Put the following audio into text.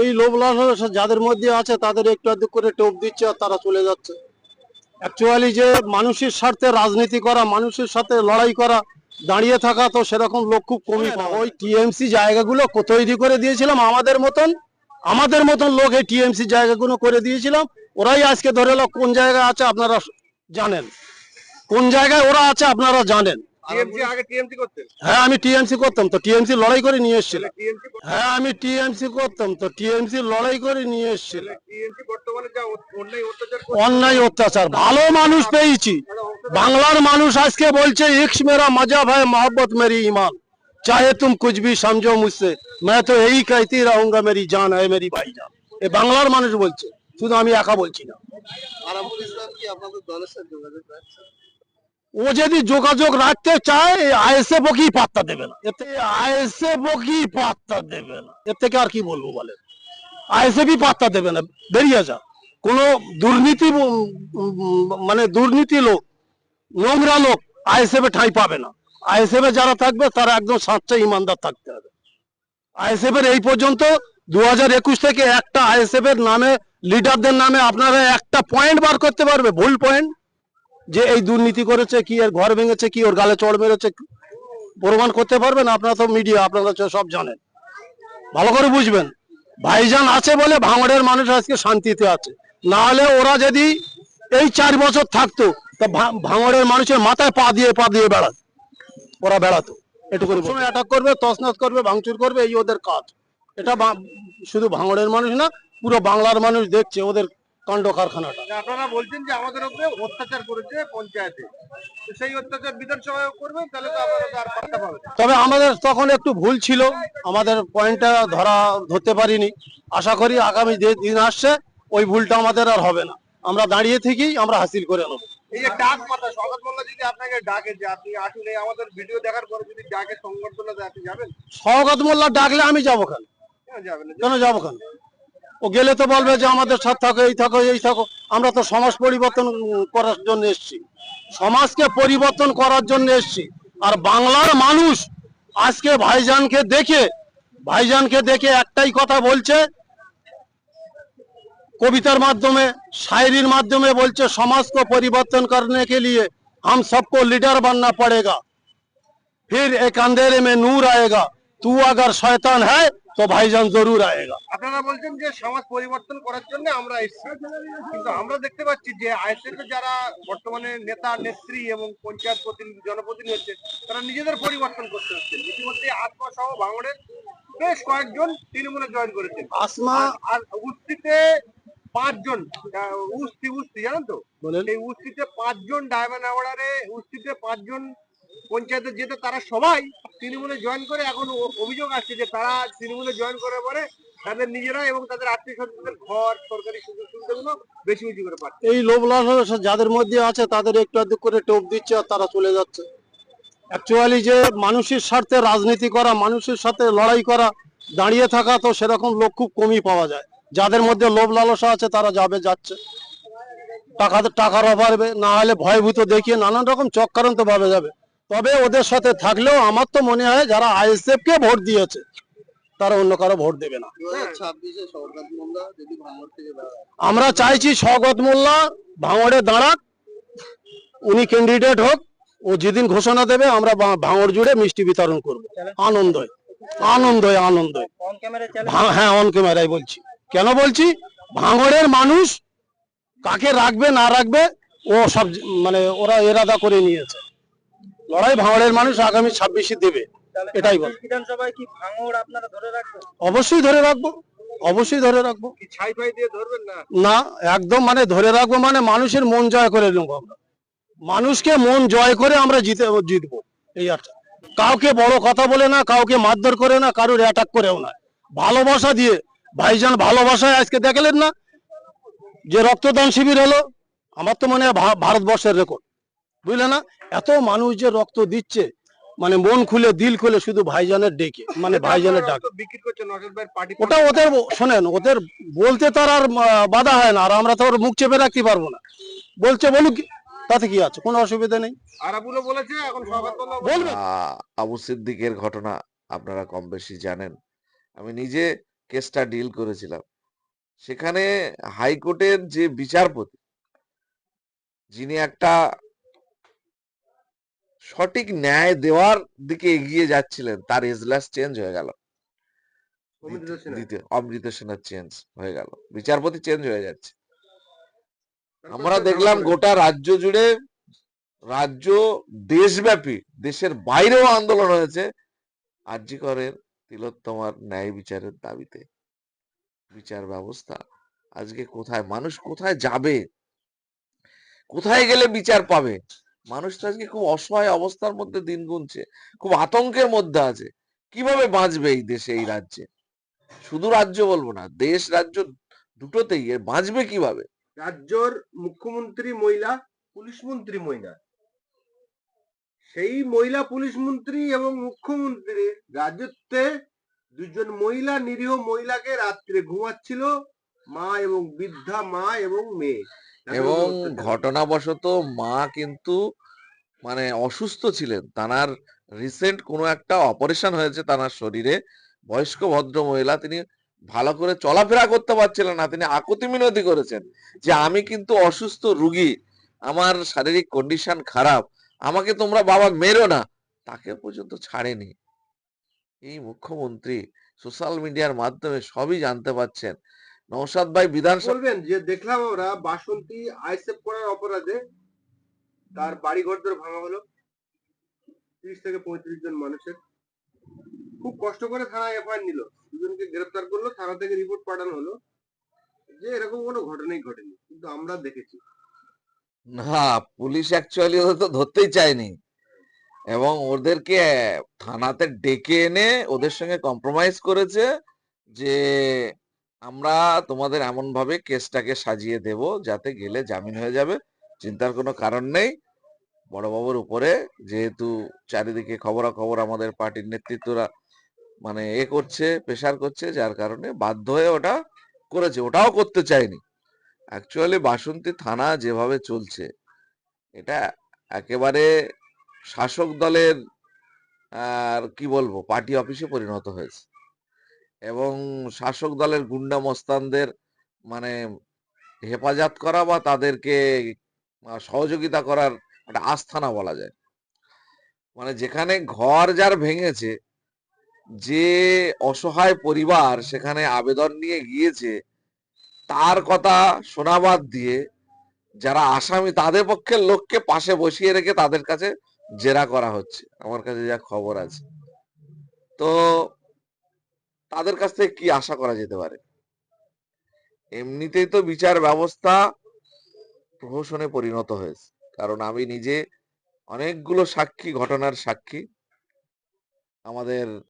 এই লোভ লালসা যাদের মধ্যে আছে তাদের একটু আধটু করে টোপ দিচ্ছে আর তারা চলে যাচ্ছে। অ্যাকচুয়ালি যে মানুষের স্বার্থে রাজনীতি করা মানুষের সাথে লড়াই করা দাঁড়িয়ে থাকা তো সেরকম লোক খুব কমই যায়। ওই টিএমসি জায়গাগুলো তৈরি করে দিয়েছিলাম আমাদের মতন আমাদের মতন লোক এই টিএমসি জায়গাগুলো করে দিয়েছিলাম। ওরাই আজকে ধরে কোন জায়গায় আছে আপনারা জানেন। কোন জায়গায় ওরা আছে আপনারা জানেন। টিএমসি আগে টিএমসি করতেন হ্যাঁ আমি টিএমসি করতাম তো টিএমসি লড়াই করে নিয়ে এসেছিলাম টিএমসি হ্যাঁ আমি টিএমসি করতাম তো টিএমসি লড়াই করে নিয়ে এসেছিলাম টিএমসি বর্তমানে যা অ- অন্যায় অত্যাচার অন্যায় অত্যাচার ভালো মানুষ পেয়েছি বাংলার মানুষ আজকে বলছে ইক্স মেরা মজাব है मोहब्बत मेरी ईमान चाहे तुम कुछ भी समझो मुझसे मैं तो यही कहती रहूंगा मेरी जान है मेरी भाई जान এ বাংলার মানুষ বলছে শুধু আমি একা বলছি না আরামুল ইসলাম কি আপনাদের দলের সাথে যোগাযোগ রাখছে ও যদি যোগাযোগ রাখতে চায় আইএসএফ ও কি পাত্তা দেবে না? এতে আইএসএফ ও কি পাত্তা দেবে না? এর থেকে আর কি বলব বলে আইএসএফই পাত্তা দেবে না। বেরিয়ে যা কোনো দুর্নীতি মানে দুর্নীতি লোক, নোংরা লোক আইএসএফ ঠাঁই পাবে না। আইএসএফ যারা থাকবে, তারা একদম সাচ্চা ইমানদার থাকতে হবে। আইএসএফ এর এই পর্যন্ত দু হাজার একুশ থেকে একটা আইএসএফ এর নামে, লিডারদের নামে আপনারা একটা পয়েন্ট বার করতে পারবে, ভুল পয়েন্ট। যে এই দুর্নীতি করেছে, কি এর ঘর ভেঙেছে, কি ওর গালে চড় মেরেছে, প্রমাণ করতে পারবেন? আপনারা তো মিডিয়া আপনারা সব জানেন। ভালো করে বুঝবেন। ভাইজান আছে বলে ভাঙড়ের মানুষ আজকে শান্তিতে আছে। না হলে ওরা যদি এই চার বছর থাকতো, তা ভাঙড়ের মানুষের মাথায় পা দিয়ে পা দিয়ে বেড়াতো। ওরা বেড়াতো। এটুকু অ্যাটাক করবে, তছনছ করবে, ভাঙচুর করবে, এই ওদের কাজ। এটা শুধু ভাঙড়ের মানুষ না, পুরো বাংলার মানুষ দেখছে, ওদের কাণ্ড কারখানাটা আপনারা বলছেন যে আমাদের উপরে অত্যাচার করেছে পঞ্চায়েতে। সেই অত্যাচার বিধানসভায় করবেন তাহলে তো আপনারা আর পাত্তা পাবেন তবে আমাদের তখন একটু ভুল ছিল আমাদের পয়েন্টটা ধরা ধরতে পারিনি। আশা করি আগামী যে দিন আসছে ওই ভুলটা আমাদের আর হবে না। আমরা দাঁড়িয়ে থেকেই আমরা হাসিল করে নেব। এই যে ডাক পাতা স্বাগত মোল্লা যদি আপনাকে ডাকে যে আপনি আসলে আমাদের ভিডিও দেখার পরে যদি ডাকে সংবর্ধনা দেয় আপনি যাবেন? স্বগত মোল্লা ডাকলে আমি যাব কেন? যাবেন? কেন যাব কেন? ও গেলে তো বলবে যে আমাদের সাথে থাকো, এই থাকো এই থাকো। আমরা তো সমাজ পরিবর্তন করার জন্য এসছি। সমাজকে পরিবর্তন করার জন্য এসছি। আর বাংলার মানুষ আজকে ভাইজানকে দেখে ভাইজানকে দেখে একটাই কথা বলছে, কবিতার মাধ্যমে, শায়রির মাধ্যমে বলছে, সমাজকে পরিবর্তন করনে কে লিয়ে হাম সবকো লিডার বাননা পড়েগা। ফির এক আন্ধেরে মে নূর আয়েগা। তু আগর শয়তান হ্যায় तो भाईजान जरूर आएगा আপনারা বলছেন যে সমাজ পরিবর্তন করার জন্য আমরা এসেছি কিন্তু আমরা দেখতে পাচ্ছি যে আইএসএফ যারা বর্তমানে নেতা নেত্রী এবং পঞ্চায়েত প্রতিনিধি জনপ্রতিনিধি হচ্ছে তারা নিজেদের পরিবর্তন করতে হচ্ছে ইতিমধ্যে আত্মা সহ ভাঙড়ের বেশ কয়েকজন তৃণমূলে জয়েন করেছেন আসমা আর- আর উস্তিতে পাঁচজন আহ, উস্তি উস্তি জানেন তো বলেন এই উস্তিতে পাঁচজন ডায়মন্ড অর্ডারে উস্তিতে পাঁচজন পঞ্চায়েতে যেতে তারা সবাই তৃণমূলে জয়েন করে এখন অভিযোগ আসছে যে তারা তৃণমূলে জয়েন করার পরে তাদের নিজেরা এবং তাদের আত্মীয় স্বজনদের ঘর, সরকারি সুযোগ সুবিধাগুলো বেশি বেশি করে পাচ্ছে। এই লোভ লালসা যাদের মধ্যে আছে তাদের একটু আধটু করে টোপ দিচ্ছে আর তারা চলে যাচ্ছে। অ্যাকচুয়ালি যে মানুষের স্বার্থে রাজনীতি করা, মানুষের সাথে লড়াই করা, দাঁড়িয়ে থাকা তো সেরকম লোক খুব কমই পাওয়া যায়। যাদের মধ্যে লোভ লালসা আছে তারা যাবে, যাচ্ছে। টাকা টাকার অভাবে, না হলে ভয়ভূত দেখিয়ে নানান রকম চক্রান্ত ভাবে যাবে। তবে ওদের সাথে থাকলেও আমার তো মনে হয় যারা আইএসএফ কে ভোট দিয়েছে তারা অন্য কারও ভোট দেবে না। আমরা চাইছি স্বগত মোল্লা ভাঙড়ে দাঁড়াক উনি ক্যান্ডিডেট হোক ও যেদিন ঘোষণা দেবে আমরা ভাঙড় জুড়ে মিষ্টি বিতরণ করব। আনন্দ আনন্দ আনন্দ হ্যাঁ অন ক্যামেরায় বলছি। কেন বলছি? ভাঙড়ের মানুষ কাকে রাখবে না রাখবে ও সব মানে ওরা এরাদা করে নিয়েছে। লড়াই ভাঙড়ের মানুষ আগামী ছাব্বিশে দেবে এটাই বল। বিধানসভায় কি ভাঙড় আপনারা ধরে রাখবেন? অবশ্যই ধরে রাখব অবশ্যই ধরে রাখব। ছাই ফাই দিয়ে ধরবেন না? না একদম মানে ধরে রাখব মানে মানুষের মন জয় করে নেব আমরা। মানুষকে মন জয় করে আমরা জিতে জিতবো এই আর কাউকে বড় কথা বলে না কাউকে মারধর করে না কারোর অ্যাটাক করেও না। ভালোবাসা দিয়ে ভাইজান ভালোবাসায় আজকে দেখলেন না? যে রক্তদান শিবির হলো আমার তো মনে হয় ভারতবর্ষের রেকর্ড বুঝলে না? এত মানুষ যে রক্ত দিচ্ছে মানে মন খুলে দিল খুলে শুধু ভাইজানের ডেকে মানে ভাইজানের ডাক। ওটা ওদের শোনেন ওদের বলতে তার আর বাধা হয় না আর আমরা তো ওর মুখ চেপে রাখতে পারব না। বলছে বলুক তাতে কি আছে? কোনো অসুবিধা নেই। আবু সিদ্দিকের ঘটনা আপনারা কম বেশি জানেন। আমি নিজে কেসটা ডিল করেছিলাম। সেখানে হাইকোর্টের যে বিচারপতি যিনি একটা সঠিক ন্যায় দেওয়ার দিকে এগিয়ে যাচ্ছিলেন তার এজলাস চেঞ্জ হয়ে গেল। দ্বিতীয় অমৃত সেনার চেঞ্জ হয়ে গেল। বিচারপতি চেঞ্জ হয়ে যাচ্ছে। আমরা দেখলাম গোটা রাজ্য জুড়ে রাজ্য দেশব্যাপী দেশের বাইরেও আন্দোলন হয়েছে। আরজি করের তিলোত্তমার ন্যায় বিচারের দাবিতে বিচার ব্যবস্থা। আজকে কোথায়? মানুষ কোথায় যাবে? কোথায় গেলে বিচার পাবে? মানুষ তো আজকে খুব অসহায় অবস্থার মধ্যে দিন গুনছে, খুব আতঙ্কের মধ্যে আছে। কীভাবে বাঁচবে এই দেশে, এই রাজ্যে? শুধু রাজ্য বলব না, দেশ, রাজ্য দুটোতেই, এর বাঁচবে কীভাবে? রাজ্যর মুখ্যমন্ত্রী মহিলা, পুলিশ মন্ত্রী মহিলা। সেই মহিলা, পুলিশ মন্ত্রী এবং মুখ্যমন্ত্রী রাজত্বে দুজন মহিলা, নিরীহ মহিলাকে রাত্রে ঘুমাচ্ছিল। মা এবং বৃদ্ধা মা এবং মেয়ে। এবং ঘটনাবশত মা কিন্তু মানে অসুস্থ ছিলেন। তানার রিসেন্ট কোনো একটা অপারেশন হয়েছে তানার শরীরে। বয়স্ক ভদ্র মহিলা তিনি ভালো করে চলাফেরা করতে পারছিলেন না। তিনি আকুতি মিনতি করেছেন যে আমি কিন্তু অসুস্থ রুগী। আমার শারীরিক কন্ডিশন খারাপ। আমাকে তোমরা বাবা মেরো না। তাকে পর্যন্ত ছাড়েনি। এই মুখ্যমন্ত্রী সোশ্যাল মিডিয়ার মাধ্যমে সবই জানতে পাচ্ছেন। নৌসাদ ভাই বিধানসভা বলবেন যে দেখলাম আমরা বাসন্তী আইসেপ করার অপরাধে তার বাড়ি ঘর ধরে ভাঙা হলো। তিরিশ থেকে পঁয়ত্রিশ জন মানুষের। খুব কষ্ট করে থানায় এফআইআর নিল। দুজনকে গ্রেফতার করল থানা থেকে রিপোর্ট পাঠানো হলো যে এরকম কোনো ঘটনাই ঘটেনি কিন্তু আমরা দেখেছি। না পুলিশ অ্যাকচুয়ালি ওদের তো ধরতেই চায়নি। এবং ওদেরকে থানাতে ডেকে এনে ওদের সঙ্গে কম্প্রোমাইজ করেছে যে আমরা তোমাদের এমন ভাবে কেসটাকে সাজিয়ে দেব যাতে গেলে জামিন হয়ে যাবে। চিন্তার কোনো কারণ নেই। বড়বাবুর উপরে যেহেতু চারিদিকে খবরাখবর আমাদের পার্টির নেতৃত্বরা মানে এ করছে প্রেশার করছে, যার কারণে বাধ্য হয়ে ওটা করেছে। ওটাও করতে চায়নি অ্যাকচুয়ালি বাসন্তী থানা যেভাবে চলছে, এটা একেবারে শাসক দলের, আর কি বলব, পার্টি অফিসে পরিণত হয়েছে। এবং শাসক দলের গুন্ডা মস্তানদের মানে হেফাজত করা বা তাদেরকে সহযোগিতা করার একটা আস্থানা বলা যায়। মানে যেখানে ঘর যার ভেঙেছে, যে অসহায় পরিবার সেখানে আবেদন নিয়ে গিয়েছে, তার কথা শোনাবাদ দিয়ে যারা আসামি তাদের পক্ষের লোককে পাশে বসিয়ে রেখে তাদের কাছে জেরা করা হচ্ছে। আমার কাছে যা খবর আছে। তো তাদের কাছ থেকে কি আশা করা যেতে পারে? এমনিতেই তো বিচার ব্যবস্থা প্রহসনে পরিণত হয়েছে। কারণ আমি নিজে অনেকগুলো সাক্ষী, ঘটনার সাক্ষী। আমাদের